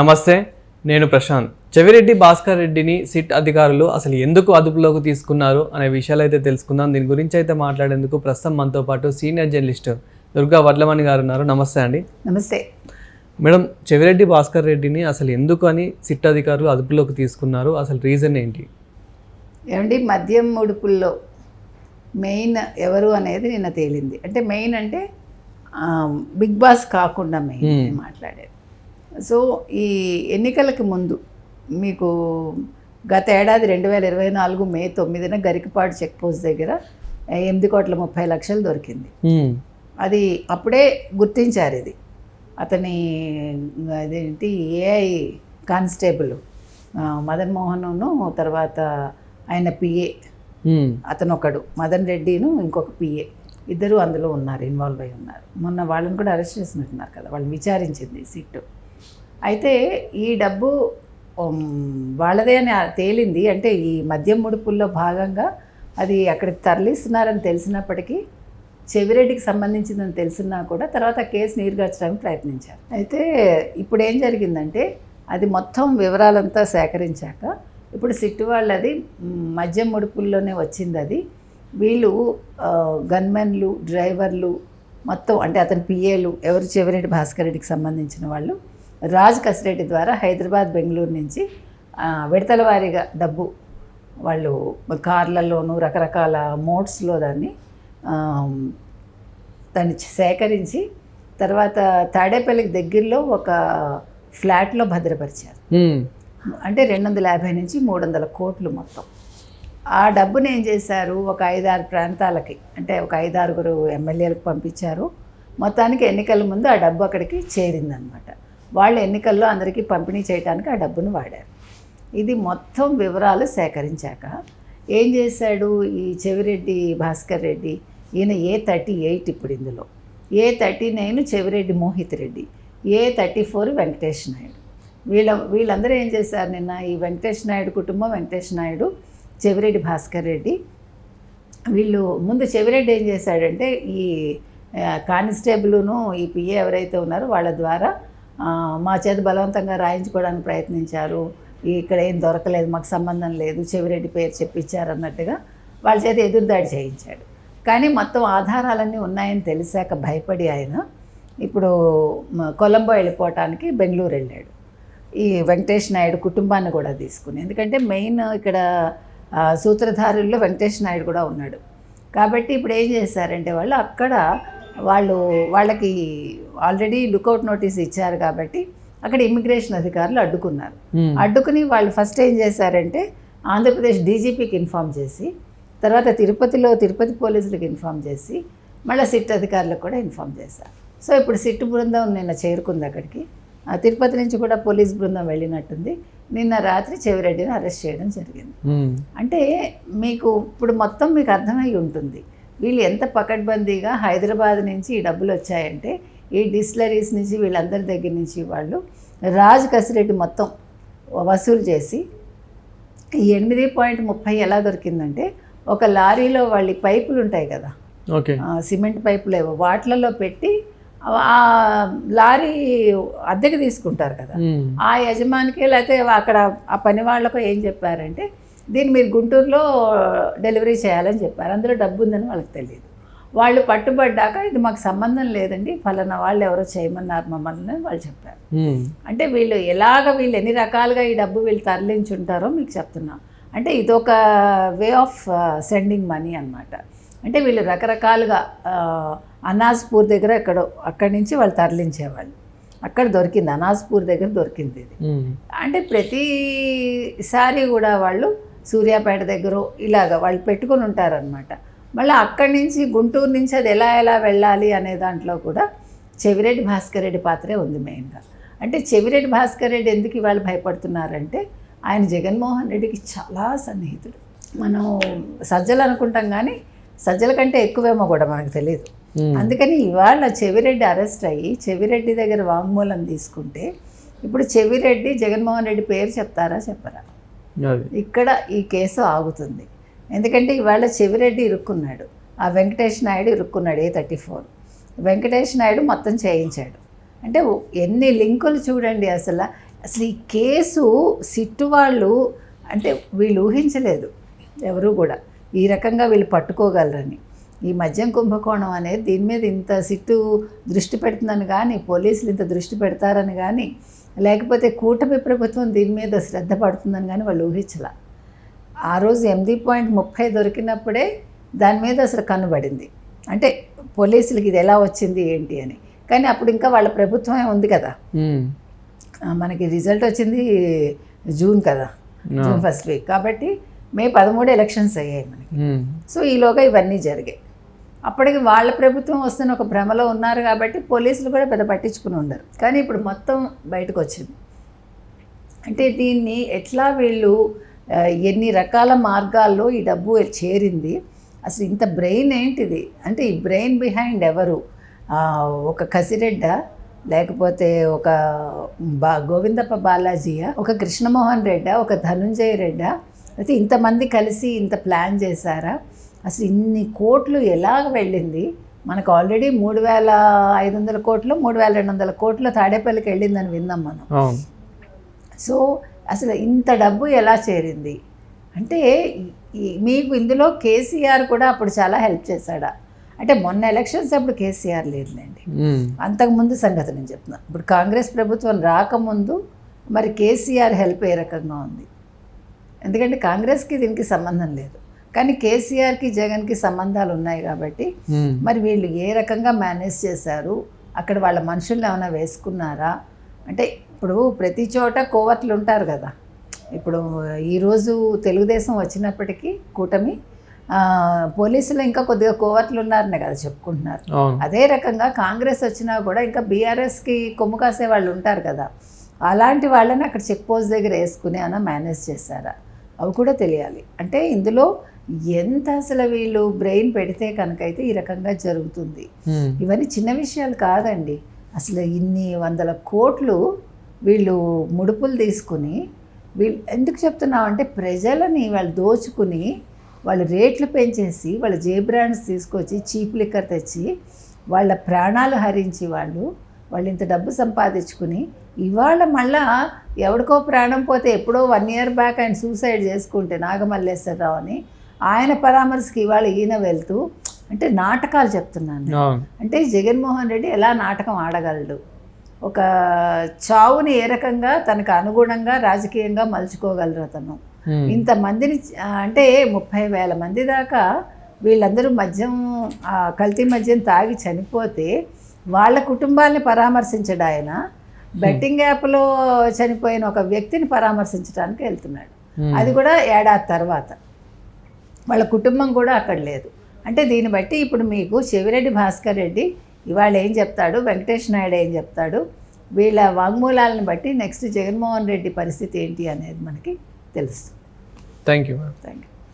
నమస్తే నేను ప్రశాంత్. చెవిరెడ్డి భాస్కర్ రెడ్డిని సిట్ అధికారులు అసలు ఎందుకు అదుపులోకి తీసుకున్నారు అనే విషయాలు అయితే తెలుసుకుందాం. దీని గురించి అయితే మాట్లాడేందుకు ప్రస్తుతం మనతో పాటు సీనియర్ జర్నలిస్ట్ దుర్గా వడ్లమణి గారు ఉన్నారు. నమస్తే అండి. నమస్తే. మేడం చెవిరెడ్డి భాస్కర్ రెడ్డిని అసలు ఎందుకు అని సిట్ అధికారులు అదుపులోకి తీసుకున్నారు? అసలు రీజన్ ఏంటి? ఏమండి మద్యం ముడుపుల్లో మెయిన్ ఎవరు అనేది నిన్న తేలింది. అంటే మెయిన్ అంటే బిగ్ బాస్ కాకుండా మెయిన్ మాట్లాడేది. సో ఈ ఎన్నికలకు ముందు మీకు గత ఏడాది రెండు వేల ఇరవై నాలుగు మే తొమ్మిదిన గరికపాడు చెక్ పోస్ట్ దగ్గర ఎనిమిది కోట్ల ముప్పై లక్షలు దొరికింది. అది అప్పుడే గుర్తించారు ఇది అతని అదేంటి ఏఐ కానిస్టేబుల్ మదన్ మోహన్ను తర్వాత ఆయన పిఏ. అతను ఒకడు మదన్ రెడ్డిను ఇంకొక పిఏ ఇద్దరు అందులో ఉన్నారు ఇన్వాల్వ్ అయి ఉన్నారు మొన్న వాళ్ళని కూడా అరెస్ట్ చేసినట్టున్నారు కదా వాళ్ళని విచారించింది సిట్టు అయితే ఈ డబ్బు వాళ్ళదే అని తేలింది. అంటే ఈ మద్యం ముడుపుల్లో భాగంగా అది అక్కడికి తరలిస్తున్నారని తెలిసినప్పటికీ చెవిరెడ్డికి సంబంధించిందని తెలిసినా కూడా తర్వాత కేసు నీరుగార్చడానికి ప్రయత్నించారు. అయితే ఇప్పుడు ఏం జరిగిందంటే అది మొత్తం వివరాలంతా సేకరించాక ఇప్పుడు సిట్టు వాళ్ళది మద్యం ముడుపుల్లోనే వచ్చింది అది. వీళ్ళు గన్మెన్లు డ్రైవర్లు మొత్తం అంటే అతని పిఏలు ఎవరు చెవిరెడ్డి భాస్కర్ రెడ్డికి సంబంధించిన వాళ్ళు రాజ్ కసిరెడ్డి ద్వారా హైదరాబాద్ బెంగళూరు నుంచి విడతల వారీగా డబ్బు వాళ్ళు కార్లలోను రకరకాల మోడ్స్లో దాన్ని దాన్ని సేకరించి తర్వాత తాడేపల్లికి దగ్గరలో ఒక ఫ్లాట్లో భద్రపరిచారు. అంటే రెండు వందల యాభై నుంచి మూడు వందల కోట్లు మొత్తం. ఆ డబ్బుని ఏం చేశారు? ఒక ఐదారు ప్రాంతాలకి అంటే ఒక ఐదారుగురు ఎమ్మెల్యేలకు పంపించారు. మొత్తానికి ఎన్నికల ముందు ఆ డబ్బు అక్కడికి చేరిందనమాట. వాళ్ళు ఎన్నికల్లో అందరికీ పంపిణీ చేయడానికి ఆ డబ్బును వాడారు. ఇది మొత్తం వివరాలు సేకరించాక ఏం చేశాడు ఈ చెవిరెడ్డి భాస్కర్ రెడ్డి? ఈయన ఏ థర్టీ ఎయిట్ ఇప్పుడు ఇందులో. A thirty nine Chevireddy Mohith Reddy. A thirty four Venkatesh Naidu. వీళ్ళ వీళ్ళందరూ ఏం చేశారు నిన్న? ఈ వెంకటేష్ నాయుడు కుటుంబం వెంకటేష్ నాయుడు చెవిరెడ్డి భాస్కర్ రెడ్డి. వీళ్ళు ముందు చెవిరెడ్డి ఏం చేశాడంటే ఈ కానిస్టేబుల్ను ఈ పిఏ ఎవరైతే ఉన్నారో వాళ్ళ ద్వారా మా చేత బలవంతంగా రాయించుకోవడానికి ప్రయత్నించారు. ఇక్కడ ఏం దొరకలేదు మాకు సంబంధం లేదు చెవిరెడ్డి పేరు చెప్పించారు అన్నట్టుగా వాళ్ళ చేత ఎదురుదాడి చేయించాడు. కానీ మొత్తం ఆధారాలన్నీ ఉన్నాయని తెలిసాక భయపడి ఆయన ఇప్పుడు కొలంబో వెళ్ళిపోవటానికి బెంగళూరు వెళ్ళాడు. ఈ వెంకటేష్ నాయుడు కుటుంబాన్ని కూడా తీసుకుని ఎందుకంటే మెయిన్ ఇక్కడ సూత్రధారుల్లో వెంకటేష్ నాయుడు కూడా ఉన్నాడు. కాబట్టి ఇప్పుడు ఏం చేశారంటే వాళ్ళు అక్కడ వాళ్ళు వాళ్ళకి ఆల్రెడీ లుకౌట్ నోటీస్ ఇచ్చారు కాబట్టి అక్కడ ఇమిగ్రేషన్ అధికారులు అడ్డుకున్నారు. మ్మ్. అడ్డుకుని వాళ్ళు ఫస్ట్ ఏం చేశారంటే ఆంధ్రప్రదేశ్ డీజీపీకి ఇన్ఫామ్ చేసి తర్వాత తిరుపతిలో తిరుపతి పోలీసులకు ఇన్ఫామ్ చేసి మళ్ళీ సిట్ అధికారులకు కూడా ఇన్ఫామ్ చేశారు. సో ఇప్పుడు సిట్ బృందం నిన్న చేరుకుంది అక్కడికి. ఆ తిరుపతి నుంచి కూడా పోలీస్ బృందం వెళ్ళినట్టుంది. నిన్న రాత్రి చెవిరెడ్డిని అరెస్ట్ చేయడం జరిగింది. మ్మ్. అంటే మీకు ఇప్పుడు మొత్తం మీకు అర్థమై ఉంటుంది. వీళ్ళు ఎంత పకడ్బందీగా హైదరాబాద్ నుంచి ఈ డబ్బులు వచ్చాయంటే ఈ డిస్లరీస్ నుంచి వీళ్ళందరి దగ్గర నుంచి వాళ్ళు రాజ్ కసిరెడ్డి మొత్తం వసూలు చేసి ఈ ఎనిమిది పాయింట్ ముప్పై ఎలా దొరికిందంటే ఒక లారీలో వాళ్ళ పైపులు ఉంటాయి కదా సిమెంట్ పైపులు ఏవో వాటిలలో పెట్టి ఆ లారీ అద్దెకి తీసుకుంటారు కదా. ఆ యజమానికి లేకపోతే అక్కడ ఆ పని వాళ్ళకు ఏం చెప్పారంటే దీన్ని మీరు గుంటూరులో డెలివరీ చేయాలని చెప్పారు. అందులో డబ్బు ఉందని వాళ్ళకి తెలియదు. వాళ్ళు పట్టుబడ్డాక ఇది మాకు సంబంధం లేదండి. ఫలానా వాళ్ళు ఎవరో చేయమన్నారు మమ్మల్ని వాళ్ళు చెప్పారు. అంటే వీళ్ళు ఎలాగ వీళ్ళు ఎన్ని రకాలుగా ఈ డబ్బు వీళ్ళు తరలించుంటారో మీకు చెప్తున్నా. అంటే ఇదొక వే ఆఫ్ సెండింగ్ మనీ అన్నమాట. అంటే వీళ్ళు రకరకాలుగా అనాజ్పూర్ దగ్గర ఎక్కడో అక్కడి నుంచి వాళ్ళు తరలించేవాళ్ళు. అక్కడ దొరికింది అనాజ్పూర్ దగ్గర దొరికింది ఇది. అంటే ప్రతిసారి కూడా వాళ్ళు సూర్యాపేట దగ్గర ఇలాగ వాళ్ళు పెట్టుకుని ఉంటారనమాట మళ్ళీ అక్కడి నుంచి గుంటూరు నుంచి అది ఎలా ఎలా వెళ్ళాలి అనే దాంట్లో కూడా చెవిరెడ్డి భాస్కర్ రెడ్డి పాత్రే ఉంది మెయిన్గా. అంటే చెవిరెడ్డి భాస్కర్ రెడ్డి ఎందుకు ఇవాళ భయపడుతున్నారంటే ఆయన జగన్మోహన్ రెడ్డికి చాలా సన్నిహితుడు. మనం సజ్జలు అనుకుంటాం కానీ సజ్జల కంటే ఎక్కువేమో కూడా మనకు తెలియదు. అందుకని ఇవాళ చెవిరెడ్డి అరెస్ట్ అయ్యి చెవిరెడ్డి దగ్గర వాంగ్మూలం తీసుకుంటే ఇప్పుడు చెవిరెడ్డి జగన్మోహన్ రెడ్డి పేరు చెప్తారా చెప్పరా? ఇక్కడ ఈ కేసు ఆగుతుంది. ఎందుకంటే ఇవాళ చెవిరెడ్డి ఇరుక్కున్నాడు. ఆ Venkatesh Naidu ఇరుక్కున్నాడు A thirty four. Venkatesh Naidu మొత్తం చేయించాడు. అంటే ఎన్ని లింకులు చూడండి అసలు. అసలు ఈ కేసు సిట్టు వాళ్ళు అంటే వీళ్ళు ఊహించలేదు. ఎవరు కూడా. ఈ రకంగా వీళ్ళు పట్టుకోగలరని. ఈ మద్యం కుంభకోణం అనేది దీని మీద ఇంత సిట్టు దృష్టి పెడుతుందని కానీ పోలీసులు ఇంత దృష్టి పెడతారని కానీ లేకపోతే కూటమి ప్రభుత్వం దీని మీద శ్రద్ధ పడుతుందని కానీ వాళ్ళు ఊహించలా. ఆ రోజు ఎనిమిది పాయింట్ ముప్పై దొరికినప్పుడే దాని మీద అసలు కనుబడింది. అంటే పోలీసులకి ఇది ఎలా వచ్చింది ఏంటి అని. కానీ అప్పుడు ఇంకా వాళ్ళ ప్రభుత్వమే ఉంది కదా. మనకి రిజల్ట్ వచ్చింది జూన్ కదా. June first week. కాబట్టి మే పదమూడు ఎలక్షన్స్ అయ్యాయి మనకి. సో ఈలోగా ఇవన్నీ జరిగాయి. అప్పటికి వాళ్ళ ప్రభుత్వం వస్తున్న ఒక భ్రమలో ఉన్నారు కాబట్టి పోలీసులు కూడా పెద్ద పట్టించుకుని ఉండరు. కానీ ఇప్పుడు మొత్తం బయటకు వచ్చింది. అంటే దీన్ని ఎట్లా వీళ్ళు ఎన్ని రకాల మార్గాల్లో ఈ డబ్బు చేరింది? అసలు ఇంత బ్రెయిన్ ఏంటిది? అంటే ఈ బ్రెయిన్ బిహైండ్ ఎవరు? ఒక కసిరెడ్డ లేకపోతే ఒక బా గోవిందప్ప బాలాజీయ ఒక కృష్ణమోహన్ రెడ్డా ఒక ధనుంజయ రెడ్డా? అయితే ఇంతమంది కలిసి ఇంత ప్లాన్ చేశారా? అసలు ఇన్ని కోట్లు ఎలాగ వెళ్ళింది? మనకు ఆల్రెడీ మూడు వేల ఐదు వందల కోట్లు మూడు వేల రెండు వందల కోట్లు తాడేపల్లికి వెళ్ళిందని విన్నాం మనం. సో అసలు ఇంత డబ్బు ఎలా చేరింది? అంటే మీకు ఇందులో కేసీఆర్ కూడా అప్పుడు చాలా హెల్ప్ చేశాడా? అంటే మొన్న ఎలక్షన్స్ అప్పుడు కేసీఆర్ లేదులేండి. అంతకుముందు సంగతి నేను చెప్తున్నా. ఇప్పుడు కాంగ్రెస్ ప్రభుత్వం రాకముందు మరి కేసీఆర్ హెల్ప్ ఏ రకంగా ఉంది? ఎందుకంటే కాంగ్రెస్కి దీనికి సంబంధం లేదు. కానీ కేసీఆర్కి జగన్కి సంబంధాలు ఉన్నాయి కాబట్టి. మరి వీళ్ళు ఏ రకంగా మేనేజ్ చేశారు? అక్కడ వాళ్ళ మనుషుల్ని ఏమైనా వేసుకున్నారా? అంటే ఇప్పుడు ప్రతి చోట కోవట్లు ఉంటారు కదా. ఇప్పుడు ఈరోజు తెలుగుదేశం వచ్చినప్పటికీ కూటమి పోలీసులు ఇంకా కొద్దిగా కోవట్లు ఉన్నారనే కదా చెప్పుకుంటున్నారు. అదే రకంగా కాంగ్రెస్ వచ్చినా కూడా ఇంకా బీఆర్ఎస్కి కొమ్ము కాసే వాళ్ళు ఉంటారు కదా. అలాంటి వాళ్ళని అక్కడ చెక్ పోస్ట్ దగ్గర వేసుకుని అన్న మేనేజ్ చేశారా? అవి కూడా తెలియాలి. అంటే ఇందులో ఎంత అసలు వీళ్ళు బ్రెయిన్ పెడితే కనుకైతే ఈ రకంగా జరుగుతుంది. ఇవన్నీ చిన్న విషయాలు కాదండి అసలు ఇన్ని వందల కోట్లు వీళ్ళు ముడుపులు తీసుకుని వీళ్ళు ఎందుకు చెప్తున్నాం అంటే ప్రజలని వాళ్ళు దోచుకుని వాళ్ళు రేట్లు పెంచేసి వాళ్ళ జే బ్రాండ్స్ తీసుకొచ్చి చీప్ లిక్కర్ తెచ్చి వాళ్ళ ప్రాణాలు హరించి వాళ్ళు వాళ్ళు ఇంత డబ్బు సంపాదించుకుని ఇవాళ మళ్ళా ఎవడికో ప్రాణం పోతే ఎప్పుడో వన్ ఇయర్ బ్యాక్ ఆయన సూసైడ్ చేసుకుంటే నాగమల్లేశ్వరరావు అని ఆయన పరామర్శకి ఇవాళ ఈయన వెళ్తూ అంటే నాటకాలు చెప్తున్నాను అంటే జగన్మోహన్ రెడ్డి ఎలా నాటకం ఆడగలడు? ఒక చావుని ఏ రకంగా తనకు అనుగుణంగా రాజకీయంగా మలుచుకోగలరు అతను. ఇంతమందిని అంటే ముప్పై వేల మంది దాకా వీళ్ళందరూ మద్యం కల్తీ మద్యం తాగి చనిపోతే వాళ్ళ కుటుంబాలని పరామర్శించడు ఆయన. బెట్టింగ్ యాప్లో చనిపోయిన ఒక వ్యక్తిని పరామర్శించడానికి వెళ్తున్నాడు. అది కూడా ఏడాది తర్వాత. వాళ్ళ కుటుంబం కూడా అక్కడ లేదు. అంటే దీన్ని బట్టి ఇప్పుడు మీకు చెవిరెడ్డి భాస్కర్ రెడ్డి ఇవాళ ఏం చెప్తాడు? వెంకటేష్ నాయుడు ఏం చెప్తాడు? వీళ్ళ వాంగ్మూలాలను బట్టి నెక్స్ట్ జగన్మోహన్ రెడ్డి పరిస్థితి ఏంటి అనేది మనకి తెలుస్తుంది. Thank you thank you